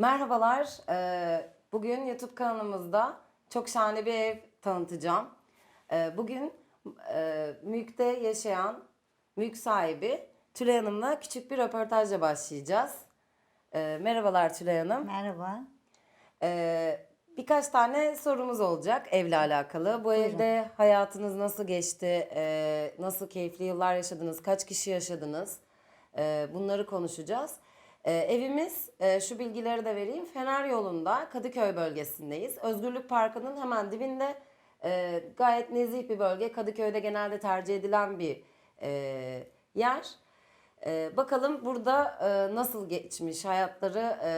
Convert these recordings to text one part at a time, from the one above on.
Merhabalar. Ee, Bugün YouTube kanalımızda çok şahane bir ev tanıtacağım. Ee, Bugün e, mülkte yaşayan mülk sahibi Tülay Hanım'la küçük bir röportajla başlayacağız. Merhabalar Tülay Hanım. Merhaba. Birkaç tane sorumuz olacak evle alakalı. Bu Buyurun. evde hayatınız nasıl geçti? Nasıl keyifli yıllar yaşadınız? Kaç kişi yaşadınız? Bunları konuşacağız. Ee, evimiz, e, şu bilgileri de vereyim. Fener yolunda Kadıköy bölgesindeyiz. Özgürlük Parkı'nın hemen dibinde e, gayet nezih bir bölge. Kadıköy'de genelde tercih edilen bir e, yer. Ee, bakalım burada e, nasıl geçmiş hayatları e,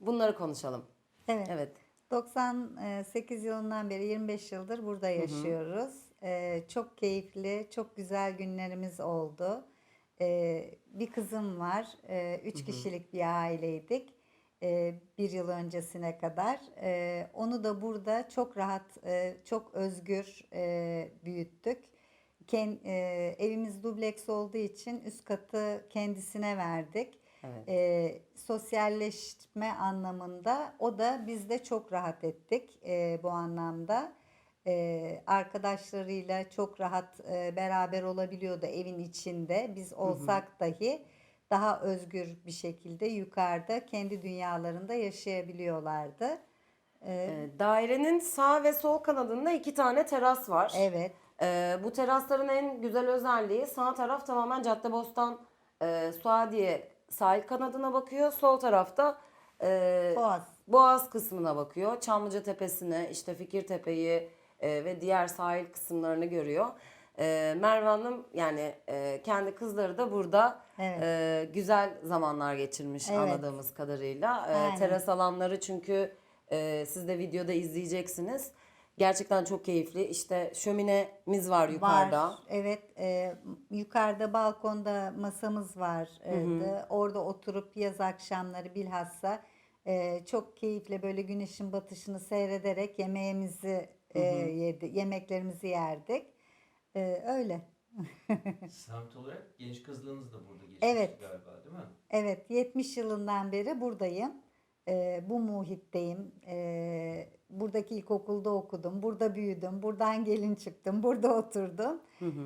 bunları konuşalım. Evet. Evet. 98 yılından beri 25 yıldır burada yaşıyoruz. Ee, çok keyifli, çok güzel günlerimiz oldu. Ee, bir kızım var. Ee, üç kişilik bir aileydik. Ee, bir yıl öncesine kadar. Ee, onu da burada çok rahat, e, çok özgür e, büyüttük. Ken, e, evimiz dubleks olduğu için üst katı kendisine verdik. Evet. E, sosyalleşme anlamında o da biz de çok rahat ettik e, bu anlamda. E, arkadaşlarıyla çok rahat e, beraber olabiliyordu evin içinde. Biz olsak dahi daha özgür bir şekilde yukarıda kendi dünyalarında yaşayabiliyorlardı. E, Dairenin sağ ve sol kanadında iki tane teras var. evet, bu terasların en güzel özelliği sağ taraf tamamen Caddebostan e, Suadiye sahil kanadına bakıyor. Sol tarafta e, Boğaz. Boğaz kısmına bakıyor. Çamlıca Tepesi'ni, işte Fikirtepe'yi e, ve diğer sahil kısımlarını görüyor. E, Merve Hanım yani e, kendi kızları da burada Evet. e, güzel zamanlar geçirmiş Evet. anladığımız kadarıyla. E, Aynen. teras alanları çünkü e, siz de videoda izleyeceksiniz. Gerçekten çok keyifli. İşte şöminemiz var yukarıda. Var. Evet. e, yukarıda balkonda masamız var. Orada oturup yaz akşamları bilhassa e, çok keyifle böyle güneşin batışını seyrederek yemeğimizi e, yedi, yemeklerimizi yerdik. E, öyle. Semt olarak genç kızlığınız da burada geçmiş Evet. galiba değil mi? Evet, 70 yılından beri buradayım. Ee, bu muhitteyim. Ee, buradaki ilkokulda okudum. Burada büyüdüm. Buradan gelin çıktım. Burada oturdum.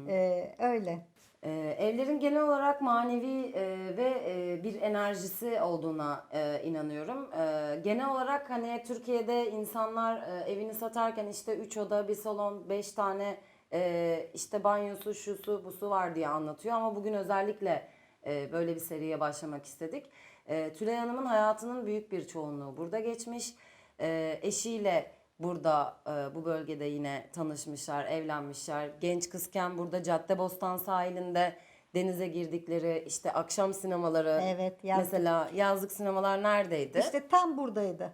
Ee, öyle. Ee, evlerin genel olarak manevi e, ve e, bir enerjisi olduğuna e, inanıyorum. E, genel olarak hani Türkiye'de insanlar e, evini satarken işte 3 oda, bir salon, 5 tane e, işte banyosu, şusu, busu var diye anlatıyor. Ama bugün özellikle e, böyle bir seriye başlamak istedik. E, Tülay Hanım'ın hayatının büyük bir çoğunluğu burada geçmiş. E, eşiyle burada e, bu bölgede yine tanışmışlar, evlenmişler. Genç kızken burada Caddebostan sahilinde denize girdikleri işte akşam sinemaları. Evet, yazlık. Mesela yazlık sinemalar neredeydi? İşte tam buradaydı.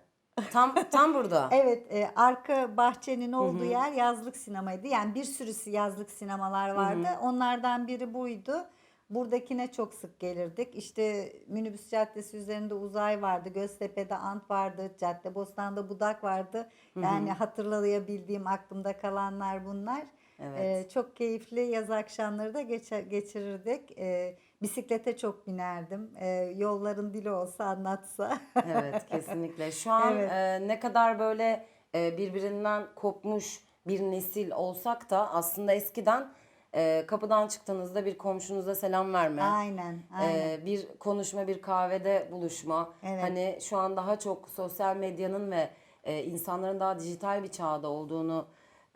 tam tam burada. Evet, e, arka bahçenin olduğu yer yazlık sinemaydı. Yani bir sürü yazlık sinemalar vardı. Onlardan biri buydu. Buradakine çok sık gelirdik. İşte minibüs caddesi üzerinde uzay vardı. Göztepe'de Ant vardı. Caddebostan'da Budak vardı. Yani hatırlayabildiğim aklımda kalanlar bunlar. Evet. E, çok keyifli yaz akşamları da geçe- geçirirdik. E, bisiklete çok binerdim. E, yolların dili olsa anlatsa. Evet kesinlikle. Şu an Evet. e, ne kadar böyle e, birbirinden kopmuş bir nesil olsak da aslında eskiden e, kapıdan çıktığınızda bir komşunuza selam verme. aynen, aynen. e, bir konuşma, bir kahvede buluşma. Evet. Hani şu an daha çok sosyal medyanın ve e, insanların daha dijital bir çağda olduğunu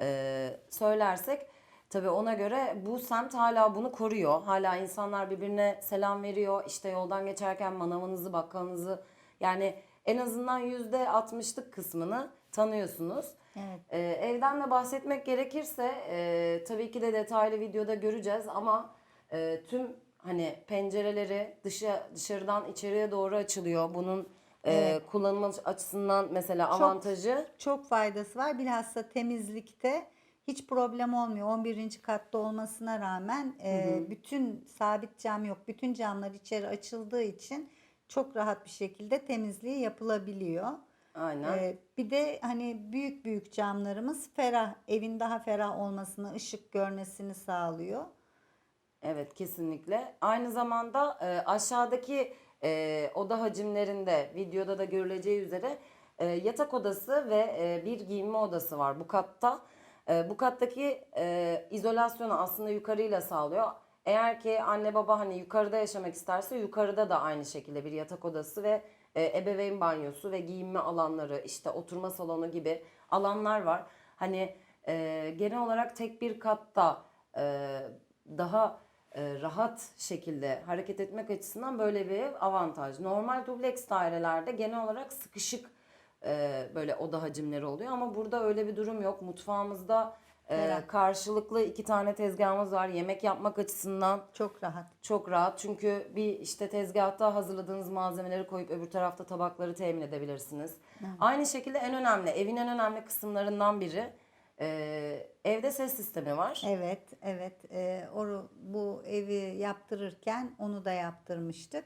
e, söylersek tabii ona göre bu semt hala bunu koruyor. Hala insanlar birbirine selam veriyor. İşte yoldan geçerken manavınızı, bakkalınızı yani en azından yüzde altmışlık kısmını tanıyorsunuz. Evet. Ee, evden de bahsetmek gerekirse e, tabii ki de detaylı videoda göreceğiz ama e, tüm hani pencereleri dışa dışarıdan içeriye doğru açılıyor. Bunun e, Evet. kullanım açısından mesela Çok- avantajı çok faydası var. Bilhassa temizlikte hiç problem olmuyor. 11. katta olmasına rağmen e, bütün sabit cam yok. Bütün camlar içeri açıldığı için çok rahat bir şekilde temizliği yapılabiliyor. Aynen. E, bir de hani büyük büyük camlarımız ferah, evin daha ferah olmasını, ışık görmesini sağlıyor. Evet kesinlikle. Aynı zamanda e, aşağıdaki e, oda hacimlerinde videoda da görüleceği üzere e, yatak odası ve e, bir giyinme odası var bu katta. E, bu kattaki e, izolasyonu aslında yukarıyla sağlıyor. Eğer ki anne baba hani yukarıda yaşamak isterse yukarıda da aynı şekilde bir yatak odası ve e, ebeveyn banyosu ve giyinme alanları işte oturma salonu gibi alanlar var. Hani e, genel olarak tek bir katta e, daha e, rahat şekilde hareket etmek açısından böyle bir avantaj. Normal dubleks dairelerde genel olarak sıkışık e, böyle oda hacimleri oluyor ama burada öyle bir durum yok. Mutfağımızda e, Ferah. karşılıklı iki tane tezgahımız var. Yemek yapmak açısından Çok rahat. çok rahat çünkü bir işte tezgahta hazırladığınız malzemeleri koyup öbür tarafta tabakları temin edebilirsiniz. Aynı şekilde en önemli, evin en önemli kısımlarından biri e, evde ses sistemi var. Evet, evet. Ee, oru, bu evi yaptırırken onu da yaptırmıştık.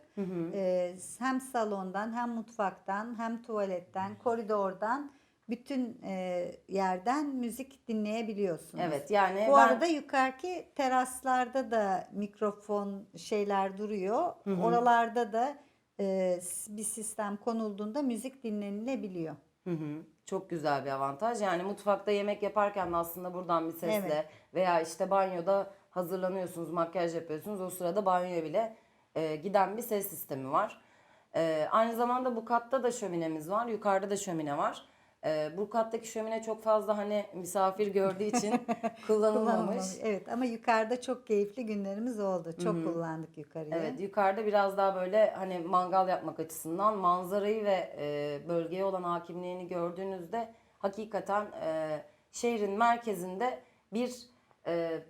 Ee, hem salondan, hem mutfaktan, hem tuvaletten, koridordan bütün e, yerden müzik dinleyebiliyorsunuz. Evet yani Bu ben arada yukarıki teraslarda da mikrofon şeyler duruyor. Oralarda da e, bir sistem konulduğunda müzik dinlenilebiliyor. Hı hı. Çok güzel bir avantaj. Yani mutfakta yemek yaparken de aslında buradan bir sesle Evet. veya işte banyoda hazırlanıyorsunuz, makyaj yapıyorsunuz. O sırada banyoya bile e, giden bir ses sistemi var. E, aynı zamanda bu katta da şöminemiz var. Yukarıda da şömine var. E, bu kattaki şömine çok fazla hani misafir gördüğü için kullanılmamış. Evet ama yukarıda çok keyifli günlerimiz oldu. Çok kullandık yukarıya. Evet yukarıda biraz daha böyle hani mangal yapmak açısından manzarayı ve e, bölgeye olan hakimliğini gördüğünüzde hakikaten e, şehrin merkezinde bir e,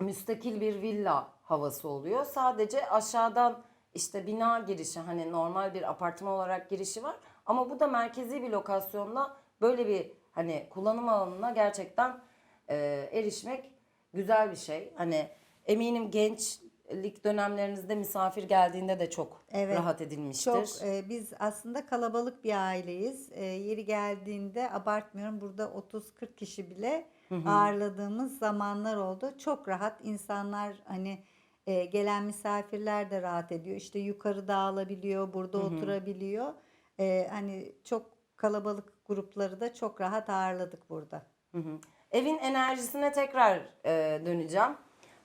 müstakil bir villa havası oluyor. Sadece aşağıdan işte bina girişi hani normal bir apartman olarak girişi var. Ama bu da merkezi bir lokasyonda böyle bir hani kullanım alanına gerçekten e, erişmek güzel bir şey. Hani eminim gençlik dönemlerinizde misafir geldiğinde de çok Evet, rahat edilmiştir. Çok e, biz aslında kalabalık bir aileyiz. E, yeri geldiğinde abartmıyorum burada 30-40 kişi bile ağırladığımız zamanlar oldu. Çok rahat insanlar hani e, gelen misafirler de rahat ediyor. İşte yukarı dağılabiliyor, burada oturabiliyor. E, hani çok kalabalık grupları da çok rahat ağırladık burada. Hı hı. Evin enerjisine tekrar e, döneceğim.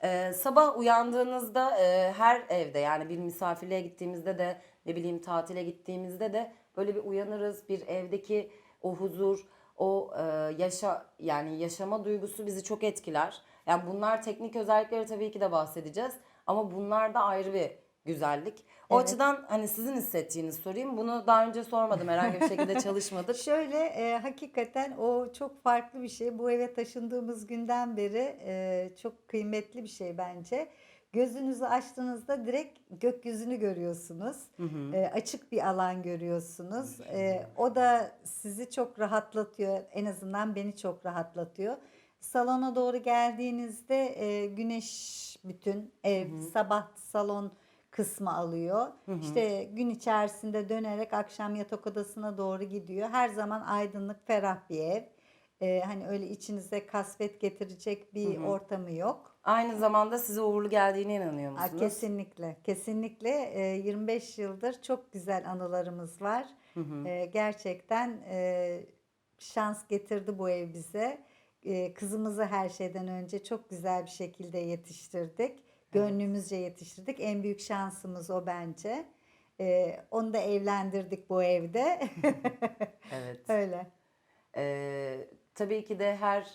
E, sabah uyandığınızda e, her evde yani bir misafirliğe gittiğimizde de ne bileyim tatile gittiğimizde de böyle bir uyanırız. Bir evdeki o huzur, o e, yaşa yani yaşama duygusu bizi çok etkiler. Yani bunlar teknik özellikleri tabii ki de bahsedeceğiz ama bunlar da ayrı bir güzellik. O Evet. açıdan hani sizin hissettiğinizi sorayım. Bunu daha önce sormadım herhangi bir şekilde çalışmadık. Şöyle e, hakikaten o çok farklı bir şey. Bu eve taşındığımız günden beri e, çok kıymetli bir şey bence. Gözünüzü açtığınızda direkt gökyüzünü görüyorsunuz. E, açık bir alan görüyorsunuz. E, o da sizi çok rahatlatıyor. En azından beni çok rahatlatıyor. Salona doğru geldiğinizde e, güneş bütün ev sabah salon kısmı alıyor. İşte gün içerisinde dönerek akşam yatak odasına doğru gidiyor. Her zaman aydınlık, ferah bir ev. Ee, hani öyle içinize kasvet getirecek bir ortamı yok. Aynı zamanda size uğurlu geldiğine inanıyor Aa, musunuz? kesinlikle, kesinlikle Ee, 25 yıldır çok güzel anılarımız var. Ee, gerçekten e, şans getirdi bu ev bize. Ee, kızımızı her şeyden önce çok güzel bir şekilde yetiştirdik. Gönlümüzce yetiştirdik. En büyük şansımız o bence. Ee, onu da evlendirdik bu evde. Evet. Öyle. Ee, tabii ki de her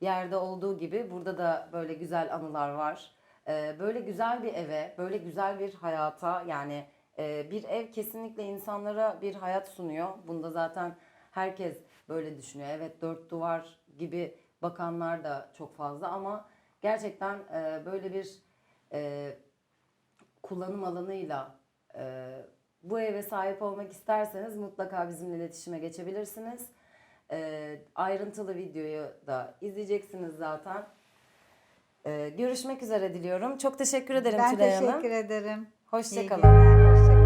yerde olduğu gibi burada da böyle güzel anılar var. Ee, böyle güzel bir eve, böyle güzel bir hayata yani e, bir ev kesinlikle insanlara bir hayat sunuyor. Bunda zaten herkes böyle düşünüyor. Evet dört duvar gibi bakanlar da çok fazla ama gerçekten e, böyle bir e, kullanım alanıyla e, bu eve sahip olmak isterseniz mutlaka bizimle iletişime geçebilirsiniz. E, ayrıntılı videoyu da izleyeceksiniz zaten. E, görüşmek üzere diliyorum. Çok teşekkür ederim Ben Tülay Hanım. teşekkür ederim. Hoşçakalın. günler, hoşça kalın.